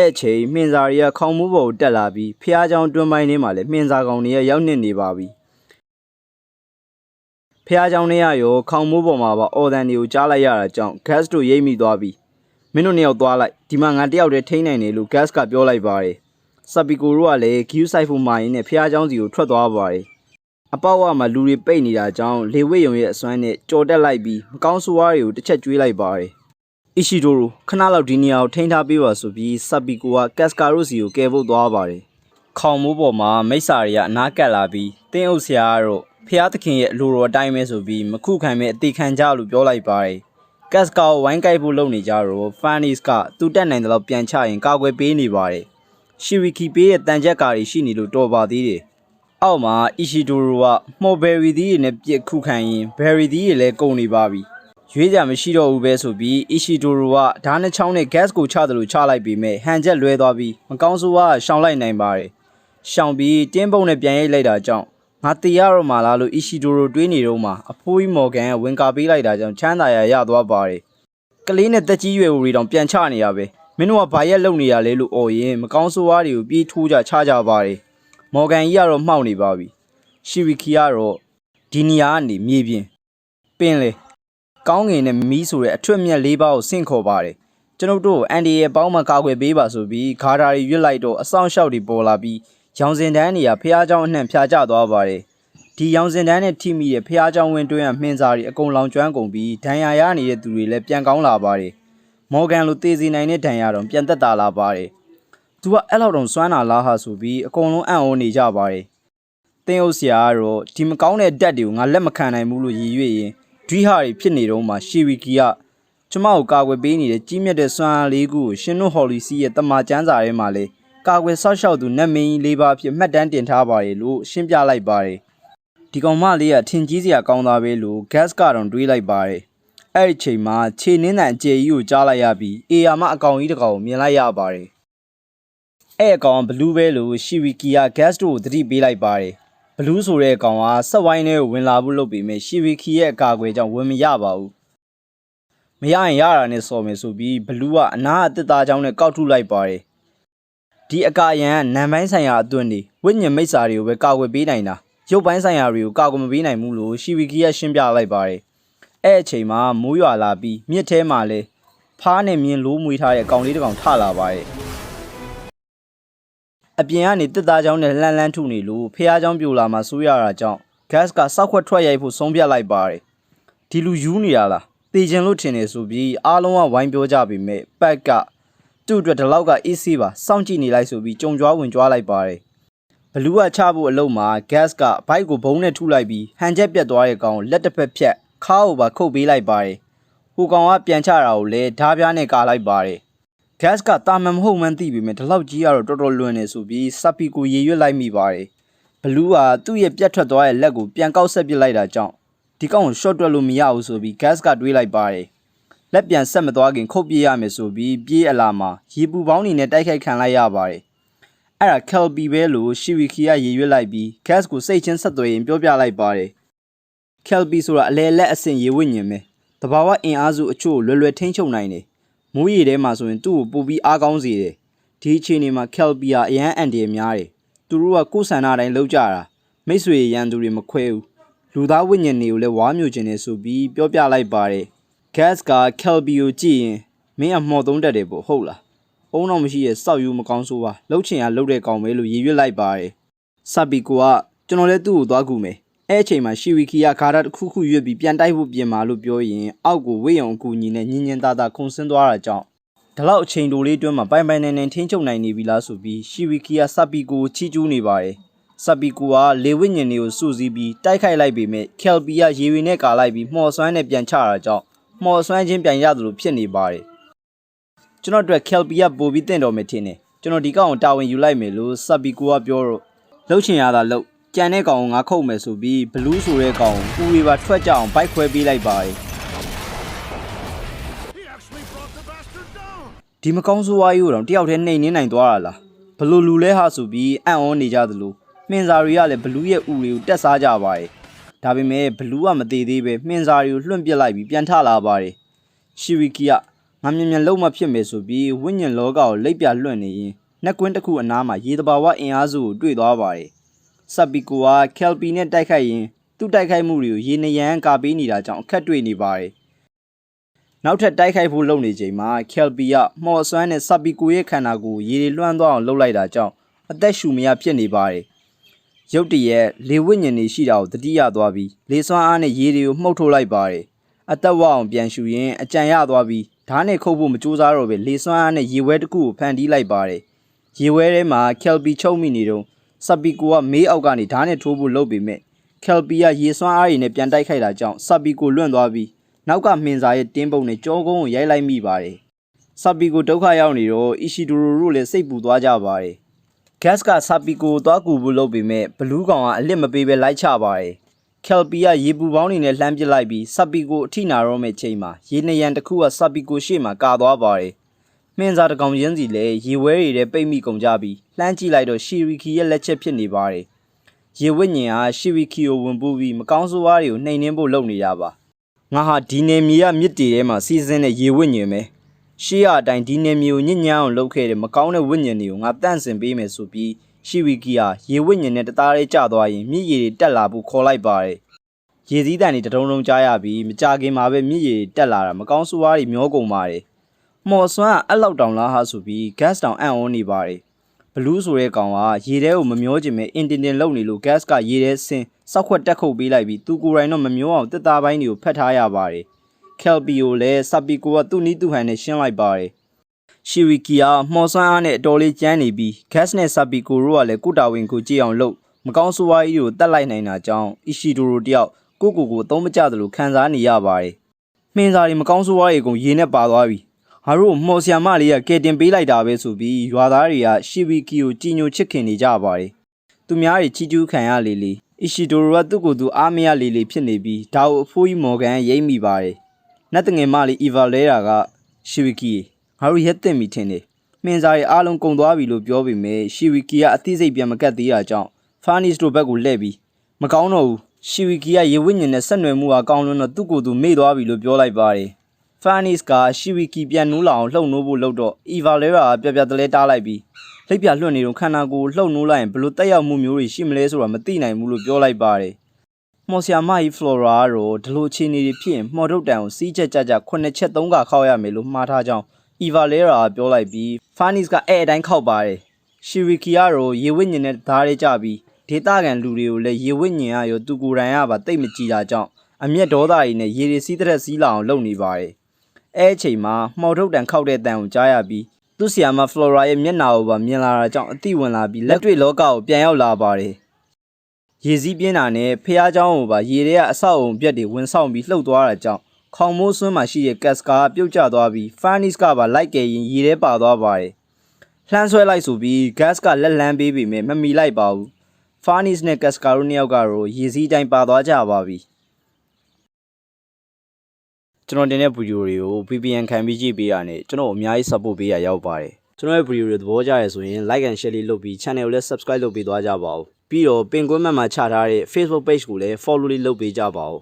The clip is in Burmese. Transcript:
အဲ့အချိန်မှင်စာတွေကခေါင်းမိုးပေါ်ကိုတက်လာပြီးဖះเจ้าတွန်းပိုင်းထဲမှာလည်းမှင်စာကောင်တွေကရောက်နေနေပါပြီဖះเจ้าနဲ့ရရောခေါင်းမိုးပေါ်မှာပါအော်ဒန်တွေကိုကြားလိုက်ရတာကြောင့် gas တို့ရိပ်မိသွားပြီးမင်းတို့နှစ်ယောက်သွားလိုက်ဒီမှာငါတယောက်တည်းထိန်းနိုင်တယ်လို့ gas ကပြောလိုက်ပါတယ်စပီကိုတို့ကလည်း queue site ဖို့မှာရင်းနဲ့ဖះเจ้าစီကိုထွက်သွားပါတယ်အပေါက်ဝမှာလူတွေပိတ်နေတာကြောင့်လေဝိတ်ယုံရဲ့အစွမ်းနဲ့ကြော်တက်လိုက်ပြီးမကောင်းဆိုးဝါးတွေကိုတစ်ချက်ကျွေးလိုက်ပါတယ် အီရှိဒိုရိုခဏလောက်ဒီနေရာကိုထိန်းထားပေးပါဆိုပြီးစပ်ပီကိုကကက်စကာရိုစီကိုကယ်ဖို့သွားပါတယ်။ခေါင်မိုးပေါ်မှာမိစ္ဆာတွေကအနားကပ်လာပြီးတင်းအုပ်ဆရာကတော့ဖျားသခင်ရဲ့အလိုတော်အတိုင်းပဲဆိုပြီးမခုခံမဲ့အသေးခံကြလို့ပြောလိုက်ပါတယ်။ကက်စကာကိုဝိုင်းကိုက်ဖို့လုပ်နေကြတော့ဖန်နီစ်ကသူ့တက်နိုင်တဲ့လောက်ပြန်ချရင်ကာကွယ်ပေးနေပါတယ်။ရှီဝီကီပေးရဲ့တန်ချက်ကာတွေရှိနေလို့တော်ပါသေးတယ်။အောက်မှာအီရှိဒိုရိုကမော်ဘယ်ရီသီးတွေနဲ့ပြစ်ခုခံရင်ဘယ်ရီသီးတွေလည်းကုန်နေပါပြီ။ ရွေးကြမရှိတော့ဘူးပဲဆိုပြီးအီရှိဒိုရိုကဓာတ်နှချောင်းနဲ့ gas ကိုချတယ်လို့ချလိုက်ပြီးမဲ့ဟန်ချက်လွဲသွားပြီးမကောင်းဆိုးကရှောင်လိုက်နိုင်ပါတယ်။ရှောင်ပြီးတင်းပုံနဲ့ပြန်ရိတ်လိုက်တာကြောင့်ငါတေရတော့မှလားလို့အီရှိဒိုရိုတွေးနေတော့မှအဖိုးကြီးမော်ဂန်ကဝင်ကာပေးလိုက်တာကြောင့်ချမ်းသာရရသွားပါတယ်။ကလေးနဲ့တက်ကြီးရွယ်ဦးတွေတောင်ပြန်ချနေရပဲ။မင်းတို့ကဘာရက်လုံနေရလဲလို့អော်ရင်မကောင်းဆိုးဝါးတွေကိုပြေးထိုးကြချကြပါတယ်။မော်ဂန်ကြီးကတော့မှောက်နေပါပြီ။ရှီဝီခီကတော့ဒီနီယာကနေမြေပြင်ပင်လေ ကောင်းငင်နဲ့မီးဆိုတဲ့အထွတ်မြတ်လေးပါးကိုဆင့်ခေါ်ပါတယ်ကျွန်ုပ်တို့အန်ဒီရဲ့ပေါင်းမကာကွယ်ပေးပါဆိုပြီးဂါတာတွေရွတ်လိုက်တော့အဆောင်ရှောက်တွေပေါ်လာပြီးရောင်စင်တန်းတွေကဖះเจ้าအနှံ့ဖျားကျသွားပါတယ်ဒီရောင်စင်တန်းနဲ့ထိမိတဲ့ဖះเจ้าဝင်တွင်းကမှင်စာတွေအကုန်လောင်ကျွမ်းကုန်ပြီးဒဏ်ရာရနေတဲ့သူတွေလည်းပြန်ကောင်းလာပါတယ်မော်ဂန်လိုတေစီနိုင်တဲ့ဒဏ်ရာတော့ပြန်သက်သာလာပါတယ်သူကအဲ့လောက်တောင်စွမ်းနာလားဟာဆိုပြီးအကုန်လုံးအံ့ဩနေကြပါတယ်တင်းအုပ်ဆရာကတော့ဒီမကောင်းတဲ့ဓာတ်တွေကိုငါလက်မခံနိုင်ဘူးလို့ရည်ရွယ်ရင် ဒွိဟာတွေဖြစ်နေတော့မှရှီဝီကီကကျမကိုကာကွယ်ပေးနေတဲ့ကြီးမြတ်တဲ့စွမ်းအားလေးခုကိုရှင်တို့ဟော်လီစီရဲ့တမန်ကျမ်းစာထဲမှာလဲကာကွယ်ဆောက်ရှောက်သူနတ်မင်းကြီးလေးပါးအဖြစ်မှတ်တမ်းတင်ထားပါတယ်လို့ရှင်းပြလိုက်ပါတယ်ဒီကောင်မလေးကထင်ကြီးစရာကောင်းသားပဲလို့ gas ကတော့တွေးလိုက်ပါတယ်အဲ့ဒီချိန်မှာခြေနင်းတဲ့အကျယ်ကြီးကိုကြားလိုက်ရပြီးအေယာမအကောင်ကြီးတစ်ကောင်ကိုမြင်လိုက်ရပါတယ်အဲ့အကောင်ဘလူးပဲလို့ရှီဝီကီက gas တို့ကိုသတိပေးလိုက်ပါတယ် ဘလူးဆိုတဲ့အကောင်ကဆက်ဝိုင်းထဲကိုဝင်လာဖို့လုပ်ပေမဲ့ရှီဗီခီရဲ့အကာအကွယ်ကြောင့်ဝင်မရပါဘူးမရရင်ရတာနဲ့စော်မယ်ဆိုပြီးဘလူးကအနာအတစ်သားချောင်းနဲ့ကောက်ထုလိုက်ပါတယ်ဒီအကာရန်ကနံပိုင်းဆိုင်ရာအသွင်တွေဝိညာဉ်မိစ္ဆာတွေကိုပဲကာကွယ်ပေးနိုင်တာရုပ်ပိုင်းဆိုင်ရာတွေကိုကာကွယ်မပေးနိုင်ဘူးလို့ရှီဗီခီကရှင်းပြလိုက်ပါတယ်အဲ့အချိန်မှာမိုးရွာလာပြီးမြစ်ထဲမှာလဲဖားနဲ့မြင်းလိုးမွေးထားတဲ့အကောင်လေးတစ်ကောင်ထလာပါတယ် အပြင်ကနေတစ်သားချောင်းနဲ့လှမ်းလှမ်းထုနေလို့ဖះချောင်းပြိုလာမှဆိုးရတာကြောင့် gas ကစောက်ခွက်ထွက်ရိုက်ဖို့ဆုံးဖြတ်လိုက်ပါတယ်ဒီလူယူနေရလားတေချင်လို့ထင်နေဆိုပြီးအားလုံးကဝိုင်းပြောကြပေမဲ့ပက်ကသူ့အတွက်ဒီလောက်က AC ပါစောင့်ကြည့်နေလိုက်ဆိုပြီးကြုံကြွားဝင်ကြွားလိုက်ပါတယ်ဘလူးကချဖို့အလုံးမှာ gas ကဘိုက်ကိုဘုံနဲ့ထုလိုက်ပြီးဟန်ချက်ပြတ်သွားတဲ့ကောင်ကိုလက်တစ်ဖက်ဖြတ်ခါးကိုပါခုတ်ပေးလိုက်ပါတယ်ဟိုကောင်ကပြန်ချတာကိုလည်းဓားပြားနဲ့ကာလိုက်ပါတယ် gas ကတာမန်မဟုတ်မှန်းသိပေမဲ့ဒီလောက်ကြီးကတော့တော်တော်လွန်နေဆိုပြီးစပီကိုရေရွတ်လိုက်မိပါတယ်ဘလူးကသူ့ရဲ့ပြတ်ထွက်သွားတဲ့လက်ကိုပြန်ကောက်ဆက်ပစ်လိုက်တာကြောင့်ဒီကောင်ကို short တွက်လို့မရဘူးဆိုပြီး gas ကတွေးလိုက်ပါတယ်လက်ပြန်ဆက်မသွားခင်ခုတ်ပြေးရမယ်ဆိုပြီးပြေးအလာမှာရေပူပေါင်းနေနဲ့တိုက်ခိုက်ခံလိုက်ရပါတယ်အဲ့ဒါ Kelby ပဲလို့ရှီဝီခီကရေရွတ်လိုက်ပြီး gas ကိုစိတ်ချင်းဆက်သွယ်ရင်ပြောပြလိုက်ပါတယ် Kelby ဆိုတာအလဲလက်အဆင့်ရေဝိညာဉ်ပဲတဘာဝအင်အားစုအချို့လွယ်လွယ်ထိန်းချုပ်နိုင်တယ် မိုးရီထဲမှာဆိုရင်သူ့ကိုပို့ပြီးအားကောင်းစေတယ်ဒီအချိန်နေမှာကယ်ပီယာအရန်အန်တယ်များတယ်သူတို့ကကိုယ်ဆန္ဒတိုင်းလောက်ကြတာမိတ်ဆွေရန်သူတွေမခွဲဘူးလူသားဝိညာဉ်တွေကိုလည်းဝါမျိုးခြင်းနေဆိုပြီးပြောပြလိုက်ပါတယ် gas ကကယ်ပီကိုကြည့်ရင်မင်းကမှော်သုံးတက်တယ်ပေါ့ဟုတ်လားအုံတော့မရှိရဲ့စောက်ယူမကောင်းဆိုးပါလှုပ်ချင်ရလှုပ်တဲ့ကောင်ပဲလို့ရည်ရွက်လိုက်ပါတယ်စပီကိုကကျွန်တော်လည်းသူ့ကိုသွားကူမယ် အဲ့အချိန်မှာရှီဝီခီကဂါရတစ်ခုခုရွတ်ပြီးပြန်တိုက်ဖို့ပြင်မာလို့ပြောရင်အောက်ကိုဝေးရုံအကူညီနဲ့ညင်ညင်သားသားခုန်ဆင်းသွားတာကြောင့်ဒီလောက်အချိန်တိုလေးတွင်းမှာပိုင်ပိုင်နိုင်နိုင်ထိန်းချုပ်နိုင်နေပြီလားဆိုပြီးရှီဝီခီကစပီကိုချီးကျူးနေပါတယ်စပီကိုကလေဝိညာဉ်တွေကိုစုစည်းပြီးတိုက်ခိုက်လိုက်ပေမဲ့ကယ်ပီကရေဝင်နဲ့ကာလိုက်ပြီးမှော်ဆွမ်းနဲ့ပြန်ချတာကြောင့်မှော်ဆွမ်းချင်းပြန်ရတယ်လို့ဖြစ်နေပါတယ်ကျွန်တော်တို့ကယ်ပီကပို့ပြီးတင့်တော်မယ်ထင်တယ်ကျွန်တော်ဒီကောင်ကိုတာဝန်ယူလိုက်မယ်လို့စပီကိုကပြောတော့လှုပ်ချင်ရတာလှုပ် ကြံတဲ့ကောင်ကိုငါခုတ်မယ်ဆိုပြီးဘလူးဆိုတဲ့ကောင်ကိုဦးတွေပါထွက်ကြအောင်ဘိုက်ခွဲပေးလိုက်ပါတယ် He actually brought the bastard down! ဒီမကောင်းဆိုးဝါးကြီးကိုတော့တယောက်တည်းနှိမ်နှင်းနိုင်သွားတာလားဘလို့လူလဲဟာဆိုပြီးအံ့ဩနေကြသလိုမှင်စာတွေကလည်းဘလူးရဲ့ဥတွေကိုတက်စားကြပါတယ်ဒါပေမဲ့ဘလူးကမသေးသေးပဲမှင်စာတွေကိုလွှင့်ပစ်လိုက်ပြီးပြန်ထလာပါတယ်ရှီဝီကီကငါမြန်မြန်လုံးမဖြစ်မယ်ဆိုပြီးဝိညာဉ်လောကကိုလိပ်ပြလွှင့်နေရင်နှက်ကွင်းတစ်ခုအနားမှာရေတဘာဝအင်အားစုကိုတွေ့သွားပါတယ်။ ဆပ်ပီကိုကကယ်ပီနဲ့တိုက်ခိုက်ရင်သူ့တိုက်ခိုက်မှုတွေကိုရေနရန်ကာပေးနေတာကြောင့်အခက်တွေ့နေပါတယ်။နောက်ထပ်တိုက်ခိုက်ဖို့လုပ်နေချိန်မှာကယ်ပီကမော်ဆွမ်းနဲ့ဆပ်ပီကိုရဲ့ခန္ဓာကိုယ်ရေတွေလွှမ်းသွားအောင်လုပ်လိုက်တာကြောင့်အသက်ရှူမရဖြစ်နေပါတယ်။ရုတ်တရက်လေဝိညာဉ်တွေရှိတာကိုတတိယသွားပြီးလေစွမ်းအားနဲ့ရေတွေကိုမှုတ်ထုတ်လိုက်ပါတယ်။အသက်ဝအောင်ပြန်ရှူရင်အကြံရသွားပြီးဓာတ်နဲ့ခုတ်ဖို့မကြိုးစားတော့ပဲလေစွမ်းအားနဲ့ရေဝဲတစ်ခုကိုဖန်တီးလိုက်ပါတယ်။ရေဝဲထဲမှာကယ်ပီချုပ်မိနေတော့ ဆပ်ပီကိုကမေးအောက်ကနေဓာတ်နဲ့ထိုးဖို့လုပ်ပေမဲ့ကယ်ပီကရေစွမ်းအားရည်နဲ့ပြန်တိုက်ခိုက်တာကြောင့်ဆပ်ပီကိုလွန့်သွားပြီးနောက်ကမှင်စာရဲ့တင်းပုံနဲ့ကြောကုန်းကိုရိုက်လိုက်မိပါတယ်။ဆပ်ပီကိုဒုက္ခရောက်နေတော့အီရှီဒိုရိုတို့လည်းစိတ်ပူသွားကြပါတယ်။ gas ကဆပ်ပီကိုသွားကူဖို့လုပ်ပေမဲ့ဘလူးကောင်ကအလစ်မပေးပဲလိုက်ချပါတယ်။ကယ်ပီကရေပူပေါင်းနေနဲ့လှမ်းပစ်လိုက်ပြီးဆပ်ပီကိုအထိနာတော့မဲ့ချိန်မှာရေနရန်တစ်ခုကဆပ်ပီကိုရှေ့မှာကာသွားပါတယ်။ မင်းစားတကောင်ရင်းစီလည်းရေဝဲတွေထဲပိတ်မိကုန်ကြပြီးလှမ်းကြည့်လိုက်တော့ရှီရီကီရဲ့လက်ချက်ဖြစ်နေပါတယ်။ရေဝိညာဉ်ဟာရှီရီကီကိုဝင်ပူးပြီးမကောင်းဆိုးဝါးတွေကိုနှိမ်နင်းဖို့လုပ်နေတာပါ။ငါဟာဒီနေမီကမြစ်တီထဲမှာစီစဉ်တဲ့ရေဝိညာဉ်ပဲ။ရှေးရအတိုင်းဒီနေမီကိုညဉ့်ညမ်းအောင်လုပ်ခဲ့တဲ့မကောင်းတဲ့ဝိညာဉ်တွေကိုငါတန့်စင်ပေးမယ်ဆိုပြီးရှီရီကီဟာရေဝိညာဉ်နဲ့တသားလေးကျသွားရင်မြစ်ရည်တွေတက်လာဖို့ခေါ်လိုက်ပါတယ်။ရေစည်းတန်တွေတတုံးတုံးကြားရပြီးမကြခင်မှာပဲမြစ်ရည်တွေတက်လာတာမကောင်းဆိုးဝါးတွေမျောကုန်ပါတယ်။ မော်ဆွမ်းကအဲ့လောက်တောင်လားဟာဆိုပြီး gas တောင်အံ့ဩနေပါတယ်။ဘလူးဆိုတဲ့ကောင်ကရေထဲကိုမမျောချင်ပဲအင်တင်တင်လုံနေလို့ gas ကရေထဲဆင်းစောက်ခွက်တက်ခုတ်ပေးလိုက်ပြီးသူကိုယ်တိုင်တော့မမျောအောင်တစ်သားပိုင်းတွေကိုဖတ်ထားရပါတယ်။ Kelpie ကိုလည်းဆပ်ပီကိုကသူ့နီးသူ့ဟန်နဲ့ရှင်းလိုက်ပါတယ်။ရှီရီကီယာမော်ဆွမ်းအားနဲ့အတော်လေးကျန်းနေပြီး gas နဲ့ဆပ်ပီကိုတို့ကလည်းကုတာဝင်ကိုကြည့်အောင်လုပ်မကောင်းဆိုးဝါးကြီးကိုတတ်လိုက်နိုင်တာကြောင့်အီရှီဒိုရိုတယောက်ကိုကိုကိုသုံးမကြသလိုခံစားနေရပါတယ်။မှင်စာတွေမကောင်းဆိုးဝါးတွေကုန်ရေနဲ့ပါသွားပြီ။ ငါတို့မော်ဆီယာမလေးကကဲတင်ပေးလိုက်တာပဲဆိုပြီးရွာသားတွေကရှီဗီကီကိုကြည်ညိုချစ်ခင်နေကြပါတယ်။သူများတွေချီကျူးခံရလေလေအီရှီဒိုရိုကသူ့ကိုယ်သူအားမရလေလေဖြစ်နေပြီးဒါကိုအဖိုးကြီးမော်ဂန်ရိမ့်မိပါတယ်။နတ်တငယ်မလေးအီဗာလဲတာကရှီဗီကီငါတို့ရက်တင်မိထင်တယ်။မှင်စာတွေအားလုံးကုန်သွားပြီလို့ပြောပေမဲ့ရှီဗီကီကအသိစိတ်ပြန်မကတ်သေးတာကြောင့်ဖာနီစ်တို့ဘက်ကိုလှည့်ပြီးမကောင်းတော့ဘူးရှီဗီကီကရေဝိညာဉ်နဲ့ဆက်နွယ်မှုအကောင်းလွန်းတော့သူ့ကိုယ်သူမေ့သွားပြီလို့ပြောလိုက်ပါတယ်။ Fanis ကရှီဝီကီပြန်နိုးလာအောင်လှုပ်နိုးဖို့လုပ်တော့ Eva Lera ကပြပြတလဲတားလိုက်ပြီးလိပ်ပြလွှတ်နေတော့ခန္ဓာကိုယ်လှုပ်နိုးလိုက်ရင်ဘလို့တက်ရောက်မှုမျိုးတွေရှိမလဲဆိုတာမသိနိုင်ဘူးလို့ပြောလိုက်ပါတယ်။မော်ဆီယာမကြီး Flora ကတော့ဒီလိုအခြေအနေတွေဖြစ်ရင်မှော်ထုတ်တန်ကိုစီးချက်ကြကြခုနှစ်ချက်သုံးခါခောက်ရမယ်လို့မှားထားကြောင်း Eva Lera ကပြောလိုက်ပြီး Fanis ကအဲ့အတိုင်းခောက်ပါတယ်။ရှီဝီကီကတော့ရေဝိညာဉ်နဲ့ဓာတ်ရဲကြပြီးဒေတာကန်လူတွေကိုလည်းရေဝိညာဉ်ကရောသူကိုယ်တိုင်ကပါတိတ်မကြည်တာကြောင့်အမျက်ဒေါသတွေနဲ့ရေတွေစီးတဲ့စီးလာအောင်လုပ်နေပါတယ်။ အဲအချိန်မှာမှော်ထုတ်တန်ခောက်တဲ့တန်ကိုကြားရပြီးသူ့ဆီယာမဖလိုရာရဲ့မျက်နှာကိုပါမြင်လာတာကြောင့်အသိဝင်လာပြီးလက်တွေ့လောကကိုပြန်ရောက်လာပါတယ်။ရေစည်းပြင်းတာနဲ့ဖះเจ้าကိုပါရေထဲကအဆောက်အုံပြက်တွေဝင်ဆောင်ပြီးလှုပ်သွားတာကြောင့်ခေါင်မိုးဆွန်းမှာရှိတဲ့ကတ်စကာကပြုတ်ကျသွားပြီးဖာနစ်ကပါလိုက်ကယ်ရင်ရေထဲပါသွားပါတယ်။လှမ်းဆွဲလိုက်ဆိုပြီး gas ကလက်လန်းပေးပေမဲ့မမီလိုက်ပါဘူး။ Farnis နဲ့ Cascaro နှစ်ယောက်ကတော့ရေစည်းတိုင်းပါသွားကြပါပြီ ကျွန်တော်တင်တဲ့ဗီဒီယိုတွေကို VPN ခံပြီးကြည့်ပေးရနဲ့ကျွန်တော်အများကြီး support ပေးရရောက်ပါတယ်ကျွန်တော်ရဲ့ဗီဒီယိုတွေသဘောကျရဆိုရင် like and share လေးလုပ်ပြီး channel ကိုလည်း subscribe လုပ်ပေးသွားကြပါဦးပြီးတော့ပင်ကွင်းမှတ်မှာချထားတဲ့ Facebook page ကိုလည်း follow လေးလုပ်ပေးကြပါဦး